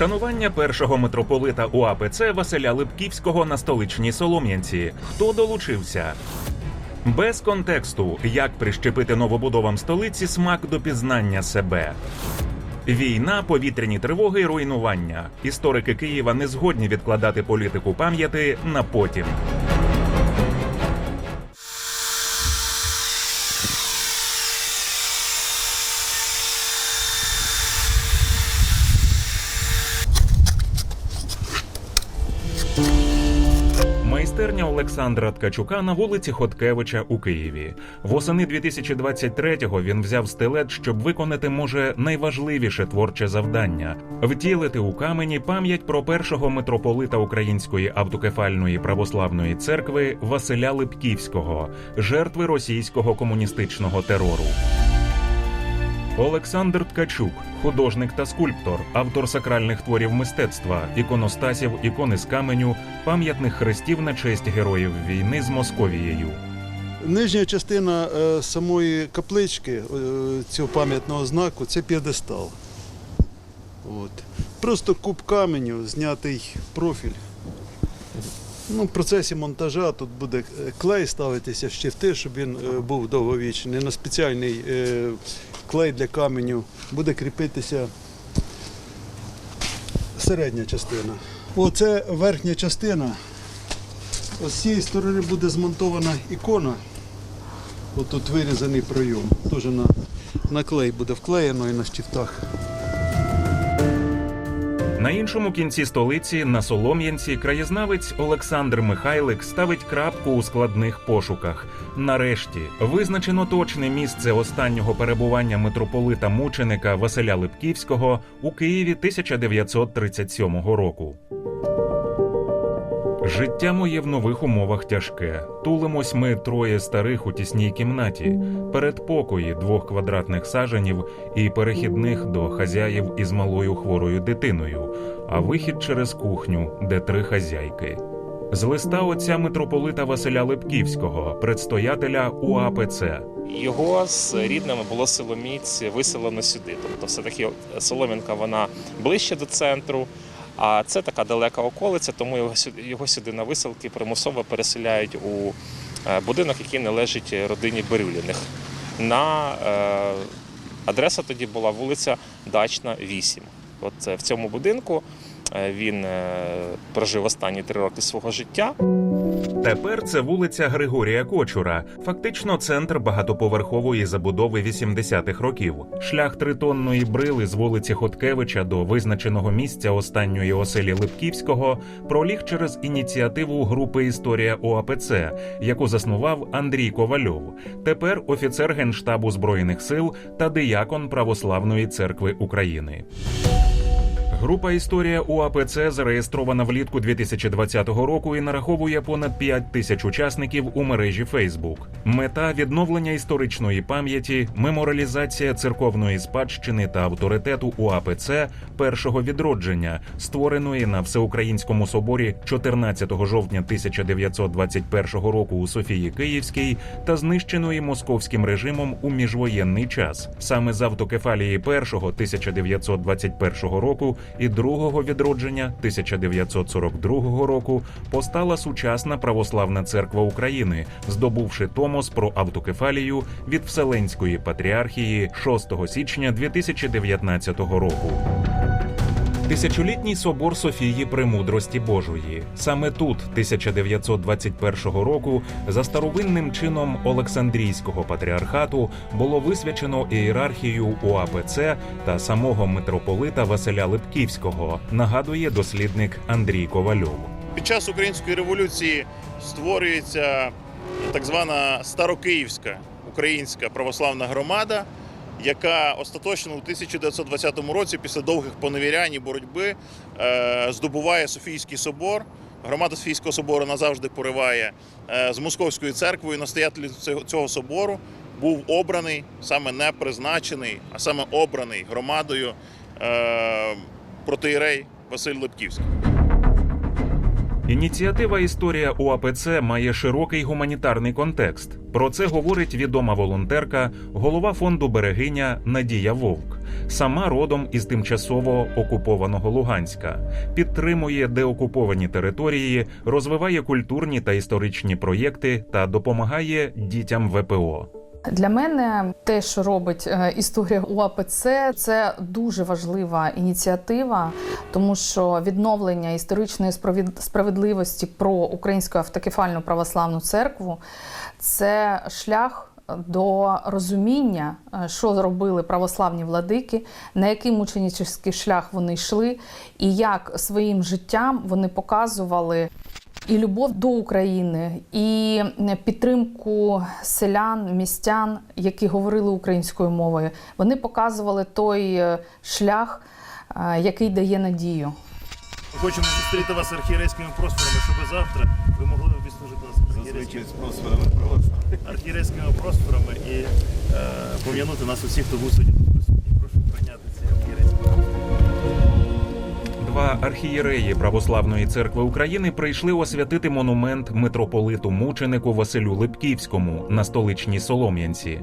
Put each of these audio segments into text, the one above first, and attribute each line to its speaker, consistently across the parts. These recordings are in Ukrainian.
Speaker 1: Вшанування першого митрополита УАПЦ Василя Липківського на столичній Солом'янці. Хто долучився? Без контексту, як прищепити новобудовам столиці смак до пізнання себе. Війна, повітряні тривоги і руйнування. Історики Києва не згодні відкладати політику пам'яті на потім. Майстерня Олександра Ткачука на вулиці Хоткевича у Києві. Восени 2023-го він взяв стилет, щоб виконати може найважливіше творче завдання втілити у камені пам'ять про першого митрополита Української автокефальної православної церкви Василя Липківського, жертви російського комуністичного терору. Олександр Ткачук, художник та скульптор, автор сакральних творів мистецтва, іконостасів, ікони з каменю, пам'ятних хрестів на честь героїв війни з Московією.
Speaker 2: Нижня частина е, самої каплички е, цього пам'ятного знаку це п'єдестал. От. Просто куб каменю, знятий профіль. Ну, в процесі монтажа тут буде клей ставитися в щифти, щоб він е, був довговічний. На спеціальний клей для каменю буде кріпитися середня частина. Оце верхня частина. Ось з цієї сторони буде змонтована ікона. Ось тут вирізаний пройом. Теж на, на клей буде вклеєно і на штифтах.
Speaker 1: На іншому кінці столиці, на Солом'янці, краєзнавець Олександр Михайлик ставить крапку у складних пошуках. Нарешті визначено точне місце останнього перебування митрополита мученика Василя Липківського у Києві 1937 року. Життя моє в нових умовах тяжке. Тулимось ми троє старих у тісній кімнаті, передпокої двох квадратних саженів і перехідних до хазяїв із малою хворою дитиною, а вихід через кухню, де три хазяйки. З листа отця митрополита Василя Липківського, предстоятеля УАПЦ.
Speaker 3: Його з рідними було Соломіць виселено сюди. Тобто, все таки Солом'янка вона ближче до центру. А це така далека околиця, тому його сюди, на виселки примусово переселяють у е, будинок, який належить родині Бирюліних. На е, адреса тоді була вулиця Дачна, 8. От е, в цьому будинку він е, прожив останні три роки свого життя.
Speaker 1: Тепер це вулиця Григорія Кочура, фактично центр багатоповерхової забудови 80-х років. Шлях тритонної брили з вулиці Хоткевича до визначеного місця останньої оселі Липківського проліг через ініціативу групи Історія ОАПЦ, яку заснував Андрій Ковальов. Тепер офіцер генштабу збройних сил та диякон Православної церкви України. Група Історія УАПЦ зареєстрована влітку 2020 року і нараховує понад 5 тисяч учасників у мережі Фейсбук. Мета відновлення історичної пам'яті, меморалізація церковної спадщини та авторитету УАПЦ першого відродження, створеної на всеукраїнському соборі 14 жовтня 1921 року у Софії Київській та знищеної московським режимом у міжвоєнний час. Саме з автокефалії першого 1921 року і другого відродження 1942 року постала сучасна православна церква України, здобувши томос про автокефалію від Вселенської патріархії 6 січня 2019 року. Тисячолітній собор Софії Премудрості Божої. Саме тут, 1921 року, за старовинним чином Олександрійського патріархату було висвячено ієрархію УАПЦ та самого митрополита Василя Липківського, нагадує дослідник Андрій Ковальов.
Speaker 4: Під час української революції створюється так звана Старокиївська українська православна громада, яка остаточно у 1920 році, після довгих поневірянь і боротьби, е, здобуває Софійський собор. Громада Софійського собору назавжди пориває е, з Московською церквою. Настоятель цього- собору був обраний, саме не призначений, а саме обраний громадою е, протиєрей Василь Липківський.
Speaker 1: Ініціатива Історія УАПЦ має широкий гуманітарний контекст. Про це говорить відома волонтерка, голова фонду Берегиня Надія Вовк. Сама родом із тимчасово окупованого Луганська, підтримує деокуповані території, розвиває культурні та історичні проєкти та допомагає дітям ВПО.
Speaker 5: Для мене те, що робить е, історія УАПЦ, це дуже важлива ініціатива, тому що відновлення історичної справедливості про українську автокефальну православну церкву це шлях. До розуміння, е, що зробили православні владики, на який мученический шлях вони йшли, і як своїм життям вони показували і любов до України, і підтримку селян, містян, які говорили українською мовою. Вони показували той е, шлях, е, який дає надію.
Speaker 6: Ми хочемо зустріти вас архієрейськими просторами, щоб завтра ви могли відслужити нас архієрейськими архієрейськими просторами і е, пом'янути нас усіх, хто був сьогодні
Speaker 1: Два архієреї Православної церкви України прийшли освятити монумент митрополиту мученику Василю Липківському на столичній Солом'янці.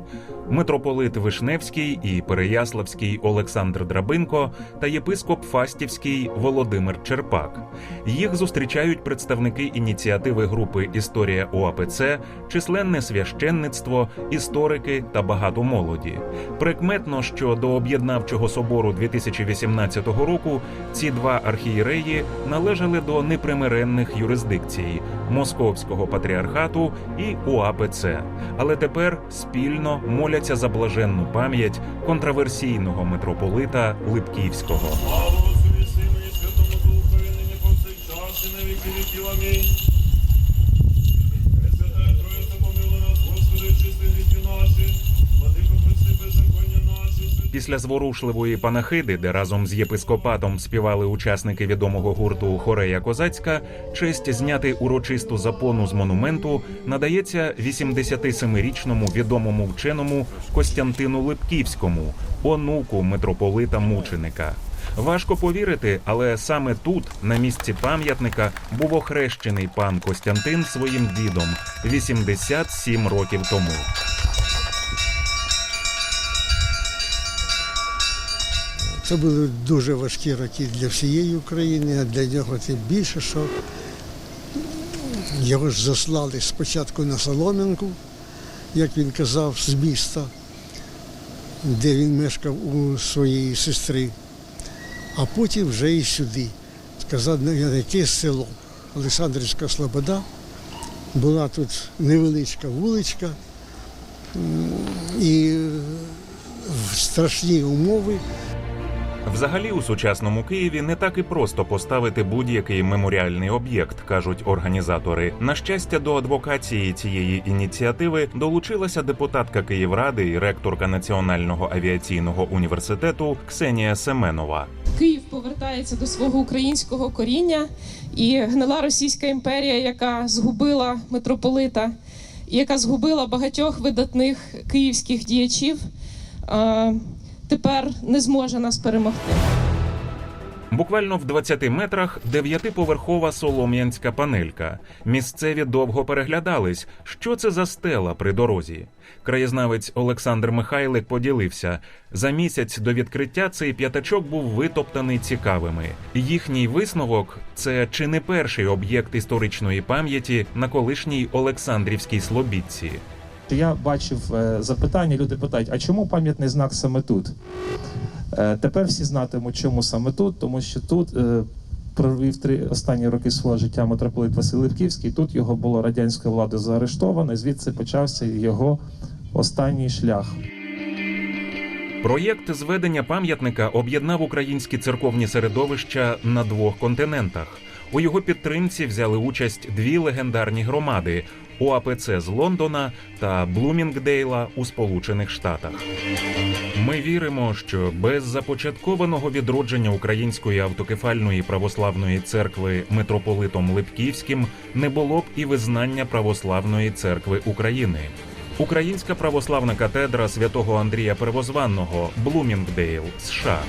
Speaker 1: Митрополит Вишневський і Переяславський Олександр Драбинко та єпископ Фастівський Володимир Черпак. Їх зустрічають представники ініціативи групи Історія ОАПЦ, численне священництво, історики та багато молоді. Прикметно, що до об'єднавчого собору 2018 року ці два архієреї належали до непримиренних юрисдикцій Московського патріархату і УАПЦ, але тепер спільно моляться за блаженну пам'ять контраверсійного митрополита Липківського. Після зворушливої панахиди, де разом з єпископатом співали учасники відомого гурту Хорея Козацька, честь зняти урочисту запону з монументу надається 87-річному відомому вченому Костянтину Липківському, онуку митрополита мученика. Важко повірити, але саме тут, на місці пам'ятника, був охрещений пан Костянтин своїм дідом 87 років тому.
Speaker 7: Це були дуже важкі роки для всієї України, а для нього тим більше, що його ж заслали спочатку на Солом'янку, як він казав, з міста, де він мешкав у своєї сестри, а потім вже і сюди. Сказав, на яке село Олександрівська Слобода. Була тут невеличка вуличка і страшні умови.
Speaker 1: Взагалі, у сучасному Києві не так і просто поставити будь-який меморіальний об'єкт, кажуть організатори. На щастя, до адвокації цієї ініціативи долучилася депутатка Київради і ректорка Національного авіаційного університету Ксенія Семенова.
Speaker 8: Київ повертається до свого українського коріння, і гнила Російська імперія, яка згубила митрополита, яка згубила багатьох видатних київських діячів, е, тепер не зможе нас перемогти.
Speaker 1: Буквально в 20 метрах дев'ятиповерхова солом'янська панелька. Місцеві довго переглядались, що це за стела при дорозі. Краєзнавець Олександр Михайлик поділився. За місяць до відкриття цей п'ятачок був витоптаний цікавими. Їхній висновок це чи не перший об'єкт історичної пам'яті на колишній Олександрівській Слобідці.
Speaker 9: Я бачив е, запитання, люди питають, а чому пам'ятний знак саме тут? Е, Тепер всі знатимуть, чому саме тут, тому що тут е, провів три останні роки свого життя митрополит Василь Левківський. Тут його було радянською владою заарештовано, і звідси почався його останній шлях.
Speaker 1: Проєкт зведення пам'ятника об'єднав українські церковні середовища на двох континентах. У його підтримці взяли участь дві легендарні громади ОАПЦ з Лондона та Блумінгдейла у Сполучених Штатах. Ми віримо, що без започаткованого відродження Української автокефальної православної церкви митрополитом Липківським не було б і визнання православної церкви України. Українська православна катедра святого Андрія Первозванного Блумінгдейл, США.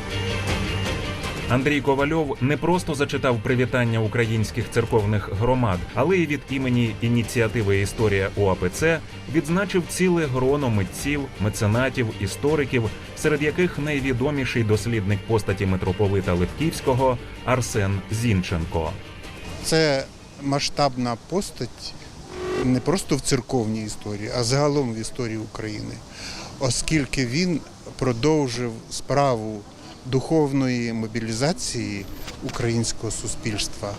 Speaker 1: Андрій Ковальов не просто зачитав привітання українських церковних громад, але й від імені ініціативи Історія УАПЦ відзначив ціле гроно митців, меценатів, істориків, серед яких найвідоміший дослідник постаті митрополита Литківського Арсен Зінченко.
Speaker 10: Це масштабна постать не просто в церковній історії, а загалом в історії України, оскільки він продовжив справу духовної мобілізації українського суспільства.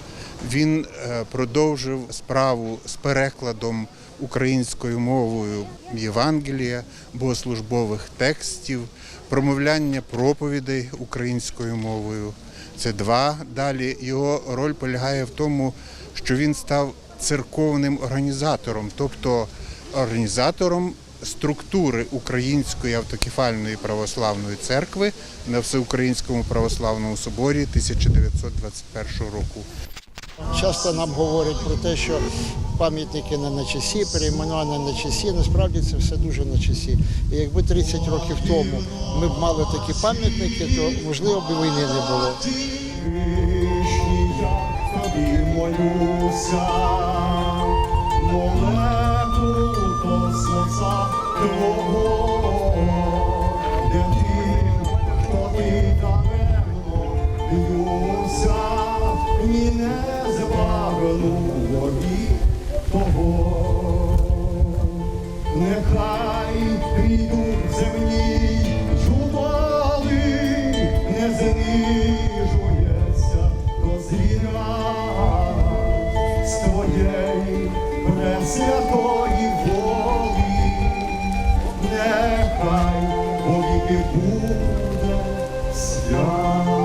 Speaker 10: Він е, продовжив справу з перекладом українською мовою Євангелія, богослужбових текстів, промовляння проповідей українською мовою. Це два. Далі його роль полягає в тому, що він став церковним організатором, тобто організатором структури Української автокефальної православної церкви на Всеукраїнському православному соборі 1921 року.
Speaker 7: Часто нам говорять про те, що пам'ятники не на часі, перейменування на часі. Насправді це все дуже на часі. І якби 30 років тому ми б мали такі пам'ятники, то можливо б і війни не було.
Speaker 11: тобі молюся, до серця твого, де хто ти даремно б'юся, ні не збавину воді. Нехай прийдуть земні чудови, не знижується нехай повіки буде свят.